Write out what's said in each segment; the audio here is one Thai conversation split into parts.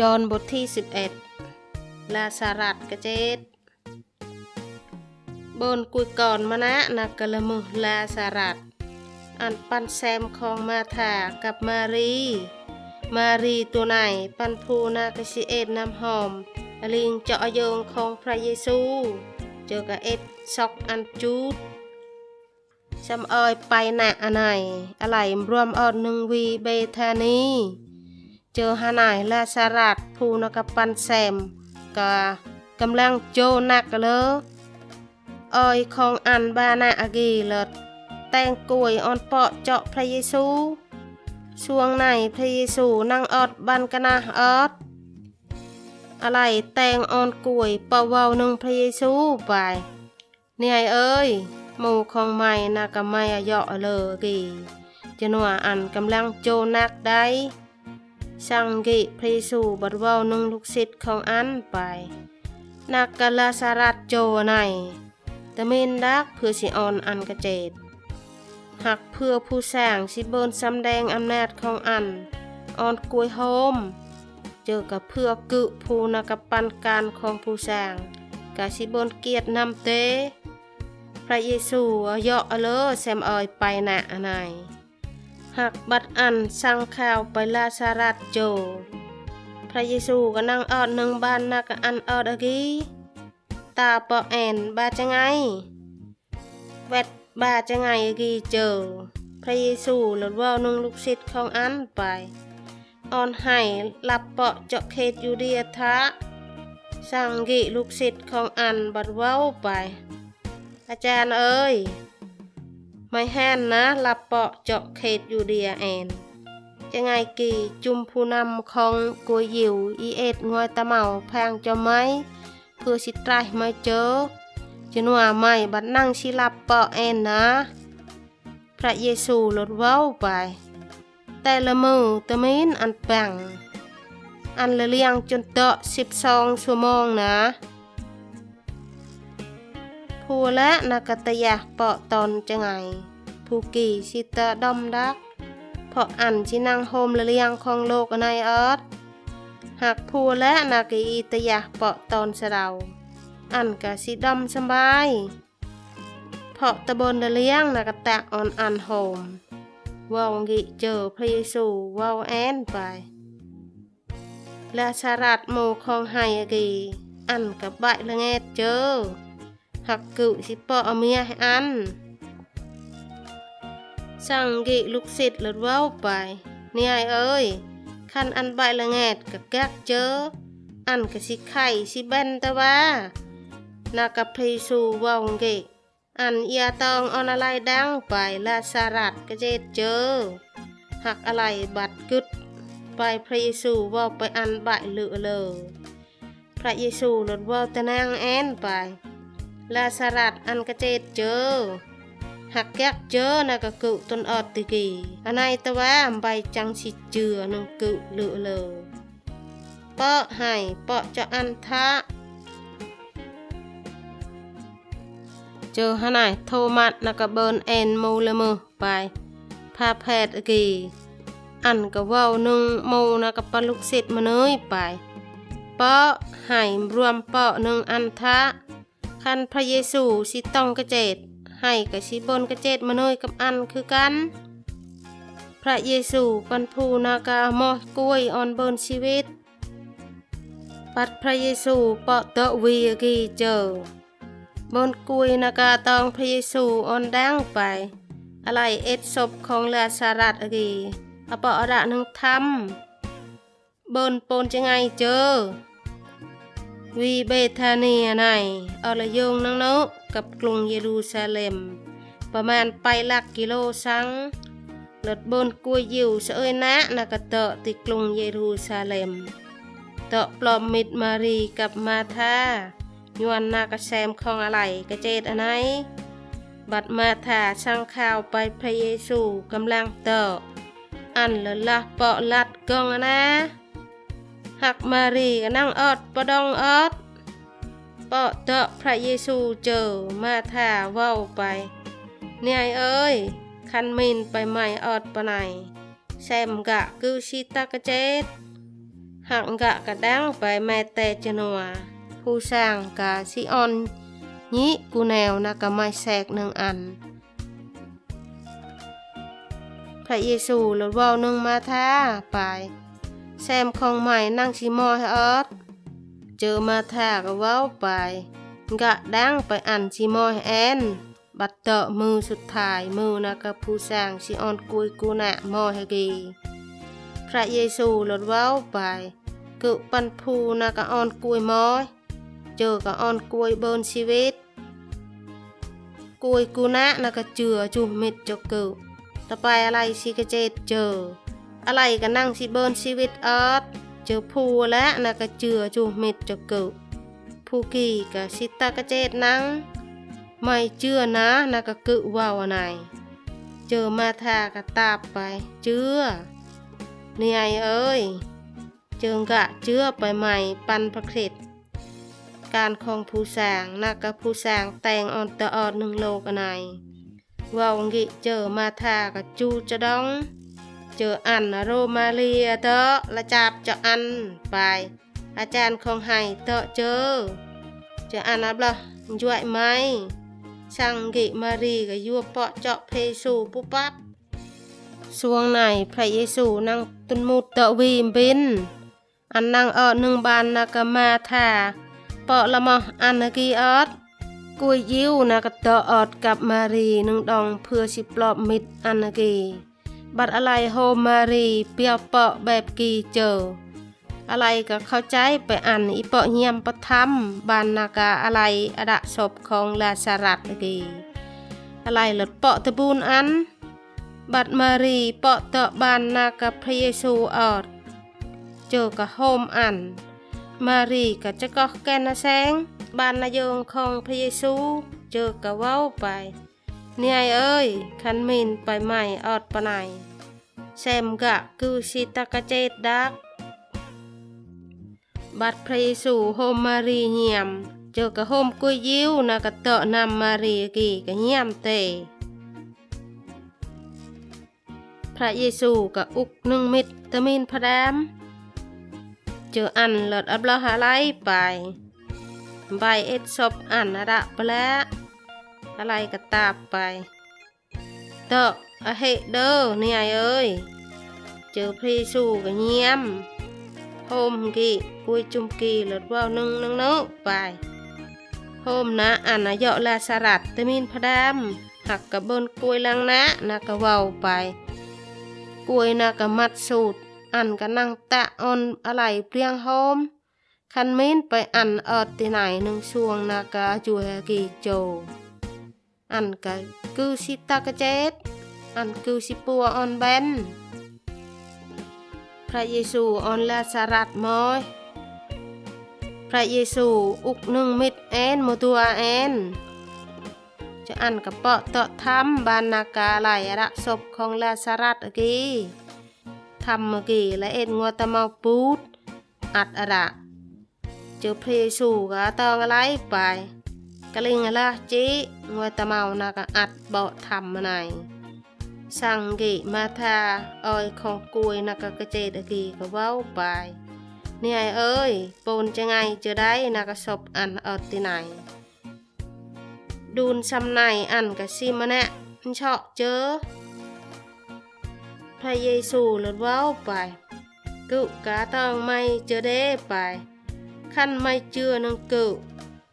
ยอนบทที่ 11 ลาสารัดกระเจดบนกุยก่อนมานะนักกะละมุลาสารัดอันปันแซมของมาถากับมารี มารีตัวไหนปันพูนากสิเอ็ดน้ำหอม ลิงเจาะโยงของพระเยซู เจอกับเอ็ดซอกอันจูดจำเอยไปหนะอันไหนอะไรรวมออดหนึ่งวีเบธานี เจอฮานายลาสารัดภูนกับปันแซมก็กำลังโจนักเลยออยของอันบานาอากีเลิศแตงกวยออนเปาะเจาะพระเยซูช่วงไหนพระเยซูนั่งออดบันกนาออดอะไรแตงออนกวยเป่าเวาหนึ่งพระเยซูไปเนี่ยเอ้ยหมู่ของไม่นากะไม่อะเหยาะเลยกีจะนัวอันกำลังโจนักได้ สังกิพระเยซูบัดเว้านึงลูกศิษย์ของอันไป นักกะลาสารัดโจในตะมินดักเพื่อสิออนอันกระเจดหักเพื่อผู้สร้างสิเบินสำแดงอำนาจของอัน ออนกลวยโฮม เจอกับเพื่อกึผู้นักปันการของผู้สร้างกะสิเบินเกียรตินำเต พระเยซูเหยาะเลอแซมเอยไปหนะอันไหน หักบัดอันสั่งข่าวไปลาสารัดโจ พระเยซูก็นั่งออดหนึ่งบ้านนักอันออดอกีตาปอแอนบาจะไงแวดบาจะไงอกีเจอ พระเยซูหลุดว่านุ่งลูกศิษย์ของอันไปออนให้หลับเปาะเจาะเขตยูเดียทะสั่งกิลูกศิษย์ของอันบัดเว้าไป อาจารย์เอ้ย ไม่แห้นนะลับเปาะเจาะเขตอยู่เดียแอนจะไงกี่จุมผู้นำของกัวยิวอีเอ็ดงวยตะเมาแพงจะไหมเพื่อสิตรายไม่เจอจะนัวไม่บัดนั่งสิลับเปาะแอนนะ พระเยซูลดเว้าไป แต่ละมือตะมินอันแป่งอันละเลียงจนเตะสิบสองชั่วโมงนะ ผู้และนักตยะเปาะตอนจะไงผู้กี่สิตะดอมดักเพราะอันชินังโฮมละเลียงของโลกในเอิร์ธหากผู้และนักอีตยะเปาะตอนสะเดาอันกะสิดอมสบายเพราะตะบนละเลียงนักแตกออนอันโฮมว่าวงิเจอพระเยซูว่าวแอนไปและสารัดหมู่ของไฮกีอันกับใบละเงเจอ หักกึสิปอเอาเมียให้อัน สั่งกิลูกศิษย์ลดเว้าไปเนี่ยไอเอ้ยคันอันใบละแงดกับแก๊กเจอ อันกะสิไข่สิแบนแต่ว่านากับพรีสูว้าเกะอันเอียตองออนอะไรดังไปลาสารัดกระเจดเจอ หักอะไรบัดกึดไปพระเยซูว่าไปอันใบเหลือเลย พระเยซูลดว่าตะนางแอนไป ลาสารัดอันกระเจดเจอหักแก๊กเจอนะกะกึตนออดติกีอันไหนตะว่าใบจังสิเจือนึงกึเหลือเลยเปาะให้เปาะจะอันทะเจอฮะนายโทมัสนะกะเบินแอนมูเลมือไปพาแพทย์กีอันกะเว้าหนึ่งโมนะกะปลูกศิษย์มาเนยไปเปาะให้รวมเปาะหนึ่งอันทะ คันพระเยซูสิต้องกระเจดให้กะสิบนกระเจดมาเนยกับอันคือกัน พระเยซูปันภูนากาหมอกล้วยออนเบินชีวิต ปัดพระเยซูเปาะเตะวีกีเจอบนกล้วยนากาตองพระเยซูออนดังไป อะไรเอ็ดศพของลาสารัดอกีอปะอระนึงทำบนปนจะไงเจอ วีเบธานียในอลยงนังนกับกรุงเยรูซาเล็ม ประมาณไปหลักกิโลสังลดบนกล้วยยิวเสยนะนากะเตะติกรุงเยรูซาเล็มเตะปลอมมิดมารีกับมาธายวนนากะแซมของอะไรกระเจดอันไหนบัดมาถาช่างข่าวไปพระเยซูกำลังเตออันละละเปาะลัดกองนะ หักมารีก็นั่งออดปะดองออดเปาะเตอพระเยซูเจอมาถาว้าไปเนี่ยเอ้ย คันมินไปใหม่ออดปะไหนแซมกะคือชิตากะเจดหักกะกระดังไปแม่แต่จนัวผู้สร้างกะสิออนญิกูแนวนะกะไม่แสกหนึ่งอัน พระเยซูลดว้าหนึ่งมาท่าไป แซมของใหม่นั่งชิมอให้ออดเจอมาท่ากเว้าไปกะดังไปอันชิมอให้แอนบัดเตอะมือสุดท้ายมือนะกับผู้สร้างชิออนกุยกูนะมอให้กีพระเยซูหลดเว้าไปกึปันพูนะกะออนกุยมอยเจอกะออนกุยเบินชีวิตกุยกูนะนะกะเจือจุมิดจกกึต่ไปอะไรสิกะเจดเจอ อะไรก็นั่งสิเบินชีวิตออดเจอผู้และนะกะเจือจุมิดจกกึผู้กี่กะสิตากะเจดนังไม่เจือนะนะกะกึว่าวไหนเจอมาทากะตาบไป เจือเนี่ไอเอ้ย เจิงกะเจือไปใหม่ปันพระเคริดการของผู้สางนักกับผู้สางแต่งออนตะออดหนึ่งโลกอันไหนว่าวงิเจอมาทากะจูจะดอง เจออันโรมาเลียเตอะละจับเจะอันไปอาจารย์ของไห้เตอะเจอเจออันนับละย่วยไหมสังกิมารีก็ยัวเปาะเจาะเพสูปุ๊บปั๊บสวงไหนพระเยซูนั่งตุนมุดเตะวีมบิน อันนั่งเออหนึ่งบานนากมาทาเปาะละมออันนกีออดกุยยิ้วนากเตอออดกับมารีหนึ่งดองเพื่อสิปลอบมิดอันนกี บัดอะไรโฮมมารีเปียวเปาะแบบกีเจอ อะไรก็เข้าใจไปอันอีเปาะเฮียมประทัมบานนากาอะไรอดะศพของลาสารัตกีอะไรหลดเปาะตะบูนอัน บัดมารีเปาะเตะบานนากะพระเยซูออดเจอกับโฮมอัน มารีก็จะก็แกนแสงบานนายงของพระเยซู เจอกับเว้าไป เนี่ยเอ้ย คันมินไปใหม่ออดปะไหนแซมกะคือสิตากะเจดดัก บัดพระเยซูโฮมมารีเหียม เจอกับโฮมกุยยิวนะกะเตะนำมารีกีกะเหียมเต พระเยซูกะอุกหนึ่งมิตรตะมินพระแดม เจออันเลิศอับลาหาไลไปใบเอ็ดศพอันระไปแล้ว อะไรก็ตาบไปเตอะอะเฮเดอร์นี่ไอเอ้ย เจอพระเยซูก็เงียมโฮมกี่กุยจุมกีเลิศว่าวนึงนึงนึกไปโฮมนะอันนะเหยาะลาสรัดตะมินพระดมหักกระเบนกุยลังนะนะกะว้าวไปกล้วยนากะมัดสูตรอันก็นั่งตะออนอะไรเปรียงโฮมคันมินไปอันเอดที่ไหนหนึ่งช่วงนากะจัวกีโจ อันก็คือสิตากเจดอันคือสิปัวออนแบนพระเยซูออนลาสารัดมอยพระเยซูอุกหนึ่งมิดแอนโมตัวแอนจะอันกระเปาะเตาะทำบานนากาไหลระศพของลาสารัตเมื่อกี้ทำเมื่อกี้และเอ็ดงัวตะเมาปูดอัดอะระเจอเพรสูกะตองอะไรไป กะลิงอะละจีงัวตะเมานากะอัดเบาทำมาไหนสังกิมาทาออยของกุยนากะกะเจดกีก็เว้าไปเนี่ยเอ้ยปนจะไงจะได้นากะศพอันเอดที่ไหน ดูนซำไหนอันกะซิมาแนะเชาะเจอพระเยซูหลดเว้าไปกุกาต้องไม่เจอเด้ไปขั้นไม่เจือนังกุ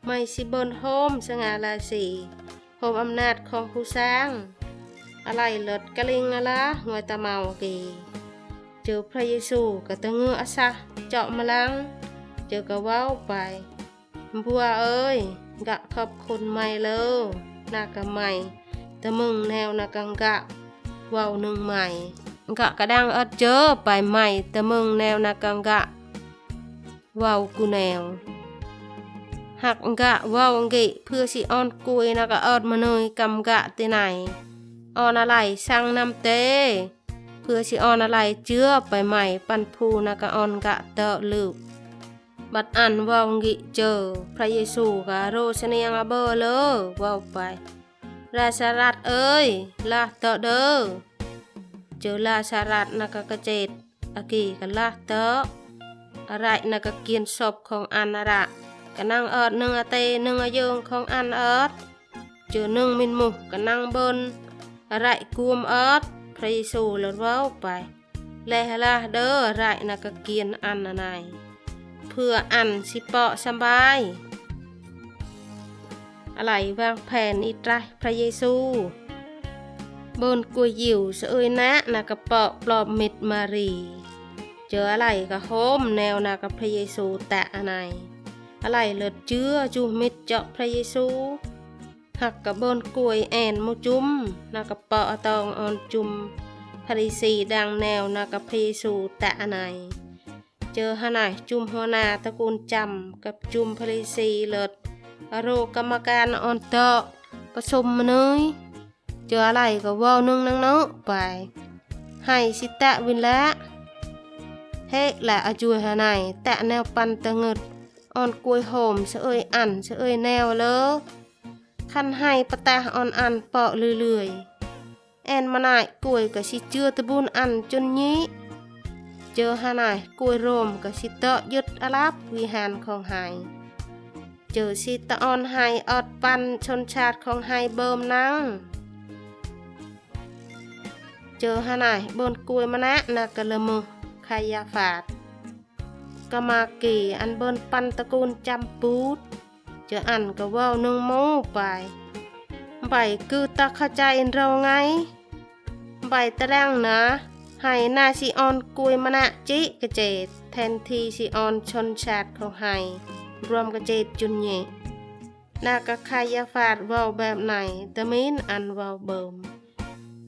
ไม่สิบนโฮมสง่าราศีโฮมอำนาจของผู้สร้าง อะไรเลิศกะลิงอะละหวยตะเมากีเจอพระเยซูกะตะเงืออซะเจาะมาลัง เจอกะว้าไปบัวเอ้ยกะขอบคุณไม่เลยนากะใหม่แต่มึงแนวนากังกะว้าหนึ่งใหม่กะกะดังเอดเจอไปใหม่แต่มึงแนวนากังกะว้ากูแนว หักกะว้ากิเพื่อสิออนกุยนะกะเอดมาเนยกำกะที่ไหนออนอะไรสั่งนำเตเพื่อสิออนอะไรเจือไปใหม่ปันพูนะกะออนกะเตอะลืบบัดอันว่าวงิเจอ พระเยซูกะโรชเนียงอเบอเลว่าวไป ราชารัตเอ้ยลาเตอะเด้อเจอราชารัตนะกะกะเจดอากีกะลาเตอะอะไรนะก็เกียนศพของอันนะระ ก็นั่งเอิดหนึ่งอาเตหนึ่งอายงของอันเอิดเจอหนึ่งมินมุก็นั่งบนไรกวมเอิดพระเยซูเลิศเว้าไปแลฮละเด้อไรนะก็เกียนอันนะนายเพื่ออันสิเปาะสบาย อะไรวางแผนอีตรายพระเยซูบนกุยยิวสเอยนะนากระเปาะปลอบมิดมารี เจออะไรก็โฮมแนวนากับพระเยซูแตะอันไหน อะไรเลิศเจื้อจูมิดเจาะพระเยซูหักกับบนกลวยแอนมุจุมนากระเปาะตองออนจุมพริสีดังแนวนากับพระเยซูแตะนไหนเจอหนายจุมหัวนาตระกูลจำกับจุมพริสีเลิศอโรกรรมการออนเตาะประสมมาเนยเจออะไรก็ว่านึงนังเนาะไปให้สิตะวินละเฮกและอจุยหาไหนแตะแนวปันตะเงิด ออนกลวยโหมเสะเอยอันเสะเอยแนวเลยคันให้ปะตะออนอันเปาะเรื่อยๆแอนมาหนายกลวยก็สิเจือตะบุญอันจนนี้ เจอหาไหนกลวยโรมก็สิเตาะยึดอาลับวิหารของหายเจอสิตะออนไฮออดปันชนชาติของไฮเบิมนังเจอหาไหนายบนกลวยมะนะนากะละมือขายาฝาด กมาเกอันเบินปันตระกูลจำปูดจออันก็ว้านึงโม้ไปใบคือตะเข้าใจเราไงใบตะแรงนะให้นาสิออนกลวยมะนะจิกระเจดแทนที่สิออนชนชาติของไฮรวมกระเจดจุนเยนากะคายาฟาดว้าแบบไหนตะมีนอันว้าเบิม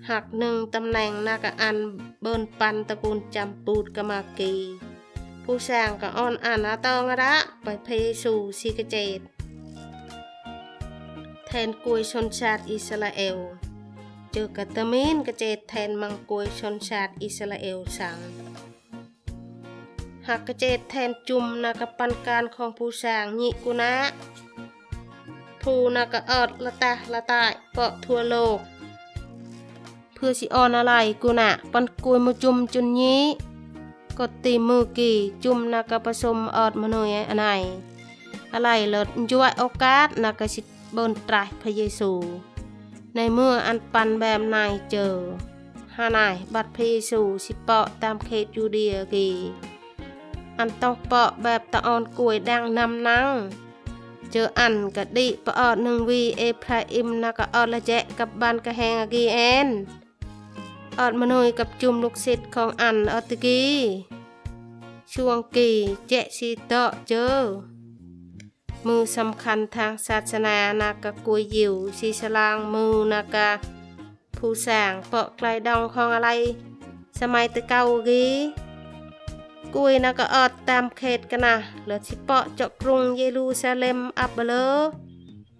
หักหนึ่งตำแหน่งนากะอันเบินปันตระกูลจำปูดกะมากี ผู้สร้างกะอ่อนอันอาตองอะระไปเพสู่ซีกเจดแทนกวยชนชาติอิสราเอลเจอกะตะมีนกเจดแทนมังกวยชนชาติอิสราเอลสั่งหักกเจดแทนจุมนากปันการของผู้สร้างญิกุนะผู้นากออดละตาละตายเปาะทั่วโลก เพื่อสิออนอะไรกุนะปันกุยมาจุมจนนี้ กดตีมือกีจุ่มนากระผสมอดมน่อยอันไหนอะไรเลิศย้ยโอกาสนากระสิบบนตรายพระเยซู ในเมื่ออันปันแบบนายเจอหานายบัดพระเยซูสิเปาะตามเขตยูเดียกีอันต้องเปาะแบบตะออนกลวยดังนำนังเจออันกะดิปะออดหนึ่งวีเอพระอิมนากะออดละแจกับบันกะแหงอากีแอน อดมนุยกับจุมลูกศิษย์ของอันอตกีช่วงกีเจซีเตเจอ มือสำคัญทางศาสนานากะกวยยิวสีสลางมือนากะผู้สร้างเปาะไกลดองของอะไร สมัยตะเกากีกุยนะก็ออดตามเขตกันนะเหลือสิเปาะเจาะกรุงเยรูซาเล็มอับเบลอ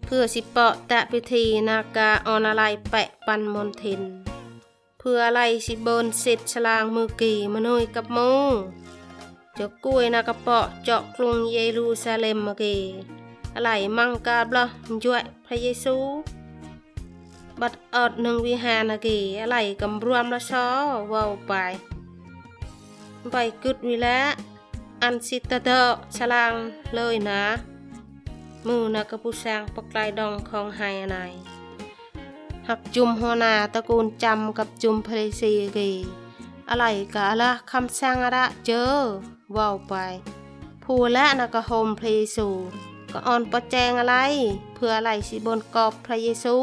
เพื่อสิเปาะแตะพิธีนากาออนอะไรแปะปันมนทิน พื่ออะไรสิเบินเสร็จฉลางมือกี่มนุยกับมูเจ้ากุยนะกระเปาะเจาะกรุงเยรูซาเล็มมากีอะไรมังกาบละจ่วยพระเยซู บัดอดหนึ่งวิหารนากีอะไรกำรวมละซอว้าไปใบกึดวิละอันสิตะเดาะฉลางเลยนะ มือนักระผู้สร้างปกไกลดองของไฮนาย หักจุมหัวนาตระกูลจำกับจุมเพลซีกีอะไรกะละคำสร้างอะระเจอว่าไปผู้และนักะโฮมเพลซู ก็อ่อนประแจงอะไร เพื่ออะไรสิบนกอบพระเยซู